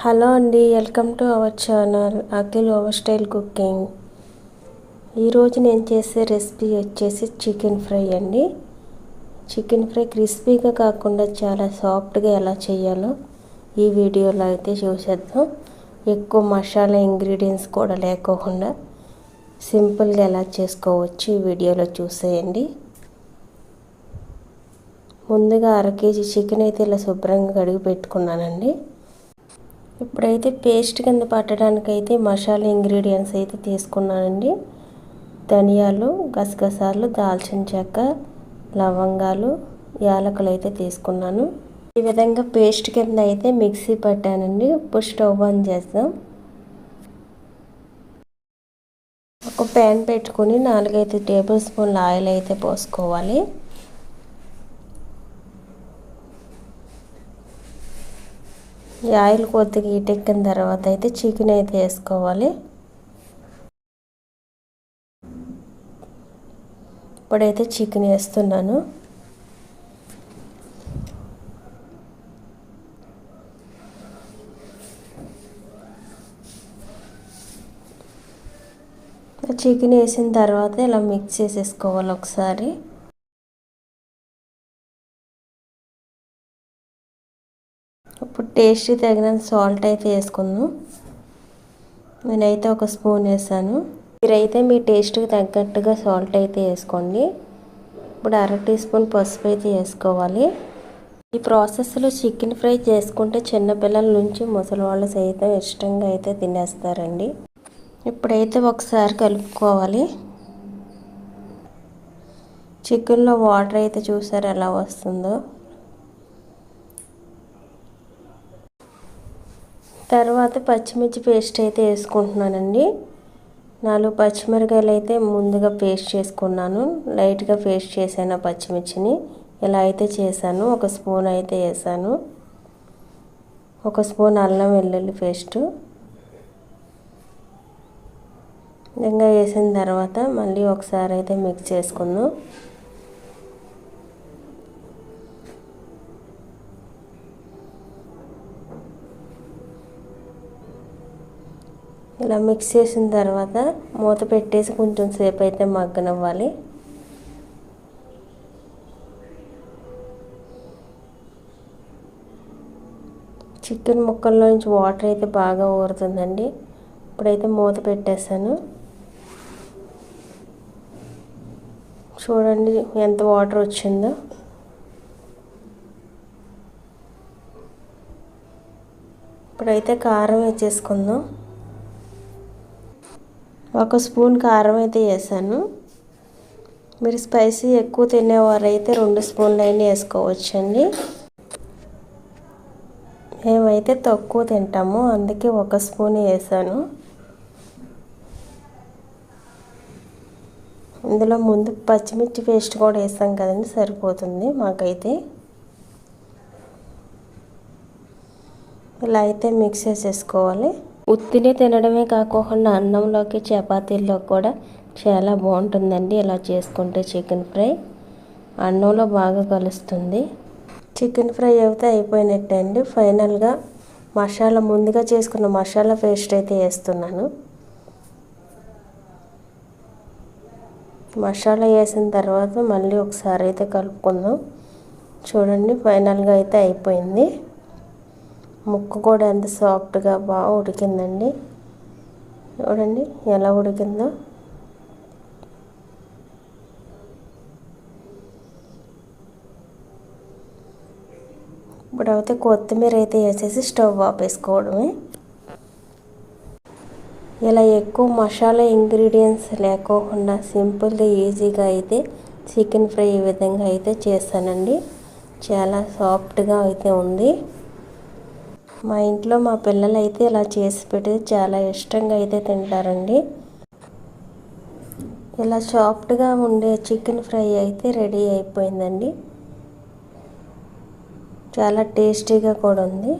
Hello అండి welcome to our channel Akhil over style cooking. ఈరోజు నేను చేసే రెసిపీ వచ్చేసి చికెన్ ఫ్రై అండి. చికెన్ ఫ్రై క్రిస్పీగా కాకుండా చాలా సాఫ్ట్గా ఎలా చేయాలో ఈ వీడియోలో అయితే చూసేద్దాం. ఎక్కువ మసాలా ఇంగ్రీడియంట్స్ కూడా లేకోకుండా సింపుల్గా ఎలా చేసుకోవచ్చు ఈ వీడియోలో చూసేయండి. ముందుగా అర కేజీ చికెన్ అయితే ఇలా శుభ్రంగా కడిగి పెట్టుకున్నానండి. ఇప్పుడైతే పేస్ట్ కింద పట్టడానికి అయితే మసాలా ఇంగ్రీడియంట్స్ అయితే తీసుకున్నానండి. ధనియాలు గసగసాలు దాల్చిన చెక్క లవంగాలు యాలకులు అయితే తీసుకున్నాను. ఈ విధంగా పేస్ట్ కింద అయితే మిక్సీ పట్టానండి. ఇప్పుడు స్టవ్ ఆన్ చేద్దాం. ఒక ప్యాన్ పెట్టుకుని నాలుగైదు టేబుల్ స్పూన్ల ఆయిల్ అయితే పోసుకోవాలి. ఈ ఆయిల్ కొద్దిగా ఎక్కిన తర్వాత అయితే చికెన్ అయితే వేసుకోవాలి. ఇప్పుడైతే చికెన్ వేస్తున్నాను. చికెన్ వేసిన తర్వాత ఇలా మిక్స్ చేసేసుకోవాలి ఒకసారి. ఇప్పుడు టేస్ట్కి తగినంత సాల్ట్ అయితే వేసుకుందాం. నేనైతే ఒక స్పూన్ వేసాను. మీరైతే మీ టేస్ట్కి తగ్గట్టుగా సాల్ట్ అయితే వేసుకోండి. ఇప్పుడు అర టీ స్పూన్ పసుపు అయితే వేసుకోవాలి. ఈ ప్రాసెస్లో చికెన్ ఫ్రై చేసుకుంటే చిన్నపిల్లల నుంచి ముసలి వాళ్ళు సైతం ఇష్టంగా అయితే తినేస్తారండి. ఇప్పుడైతే ఒకసారి కలుపుకోవాలి. చికెన్లో వాటర్ అయితే చూసారు ఎలా వస్తుందో? తర్వాత పచ్చిమిర్చి పేస్ట్ అయితే వేసుకుంటున్నానండి. నాలుగు పచ్చిమిరకాయలు అయితే ముందుగా పేస్ట్ చేసుకున్నాను. లైట్గా పేస్ట్ చేశాను పచ్చిమిర్చిని. ఇలా అయితే చేశాను. ఒక స్పూన్ అయితే వేసాను. ఒక స్పూన్ అల్లం వెల్లుల్లి పేస్టు. ఇంకా వేసిన తర్వాత మళ్ళీ ఒకసారి అయితే మిక్స్ చేసుకుందాం. ఇలా మిక్స్ చేసిన తర్వాత మూత పెట్టేసి కొంచెం సేపు అయితే మగ్గనివ్వాలి. చికెన్ ముక్కల్లో నుంచి వాటర్ అయితే బాగా ఊరుతుందండి. ఇప్పుడైతే మూత పెట్టేశాను చూడండి ఎంత వాటర్ వచ్చిందో. ఇప్పుడైతే కారం వేసేసుకుందాం. ఒక స్పూన్ కారం అయితే వేసాను. మీరు స్పైసీ ఎక్కువ తినేవారైతే రెండు స్పూన్లు అయినా వేసుకోవచ్చండి. మేమైతే తక్కువ తింటాము అందుకే ఒక స్పూన్ వేసాను. ఇందులో ముందు పచ్చిమిర్చి పేస్ట్ కూడా వేసాం కదండి సరిపోతుంది మాకైతే. ఇలా అయితే మిక్స్ చేసేసుకోవాలి. ఉత్తిని తినడమే కాకుండా అన్నంలోకి చపాతీల్లో కూడా చాలా బాగుంటుందండి. ఇలా చేసుకుంటే చికెన్ ఫ్రై అన్నంలో బాగా కలుస్తుంది. చికెన్ ఫ్రై అయితే అయిపోయినట్టే అండి. ఫైనల్గా మసాలా ముందుగా చేసుకున్న మసాలా పేస్ట్ అయితే వేస్తున్నాను. మసాలా వేసిన తర్వాత మళ్ళీ ఒకసారి అయితే కలుపుకుందాం. చూడండి ఫైనల్గా అయితే అయిపోయింది. ముక్క కూడా ఎంత సాఫ్ట్గా బాగా ఉడికిందండి. చూడండి ఎలా ఉడికిందో. ఇప్పుడైతే కొత్తిమీర అయితే వేసేసి స్టవ్ ఆపేసుకోవడమే ఇలా ఎక్కువ మసాలా ఇంగ్రీడియంట్స్ లేకోకుండా సింపుల్గా ఈజీగా అయితే చికెన్ ఫ్రై ఈ విధంగా అయితే చేస్తానండి చాలా సాఫ్ట్గా అయితే ఉంది. మా ఇంట్లో మా పిల్లలు అయితే ఇలా చేసి పెడితే చాలా ఇష్టంగా అయితే తింటారండి. ఇలా సాఫ్ట్గా ఉండే చికెన్ ఫ్రై అయితే రెడీ అయిపోయిందండి. చాలా టేస్టీగా కూడా ఉంది.